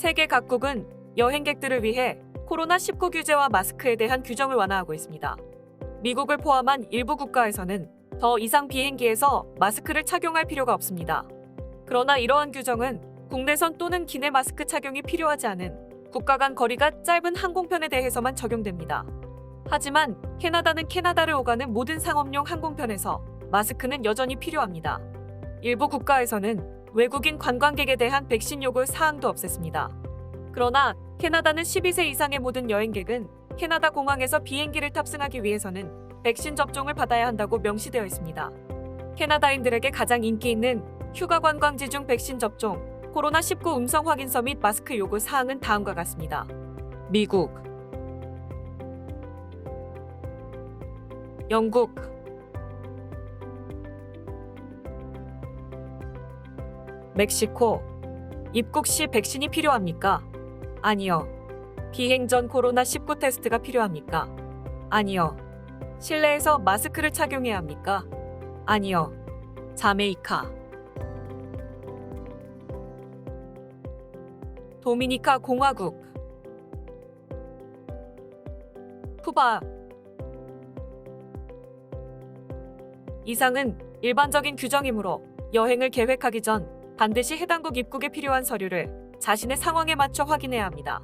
세계 각국은 여행객들을 위해 코로나19 규제와 마스크에 대한 규정을 완화하고 있습니다. 미국을 포함한 일부 국가에서는 더 이상 비행기에서 마스크를 착용할 필요가 없습니다. 그러나 이러한 규정은 국내선 또는 기내 마스크 착용이 필요하지 않은 국가 간 거리가 짧은 항공편에 대해서만 적용됩니다. 하지만 캐나다는 캐나다를 오가는 모든 상업용 항공편에서 마스크는 여전히 필요합니다. 일부 국가에서는 외국인 관광객에 대한 백신 요구 사항도 없앴습니다. 그러나 캐나다는 12세 이상의 모든 여행객은 캐나다 공항에서 비행기를 탑승하기 위해서는 백신 접종을 받아야 한다고 명시되어 있습니다. 캐나다인들에게 가장 인기 있는 휴가 관광지 중 백신 접종, 코로나19 음성 확인서 및 마스크 요구 사항은 다음과 같습니다. 미국, 영국, 멕시코. 입국 시 백신이 필요합니까? 아니요. 비행 전 코로나19 테스트가 필요합니까? 아니요. 실내에서 마스크를 착용해야 합니까? 아니요. 자메이카. 도미니카 공화국. 쿠바. 이상은 일반적인 규정이므로 여행을 계획하기 전 반드시 해당국 입국에 필요한 서류를 자신의 상황에 맞춰 확인해야 합니다.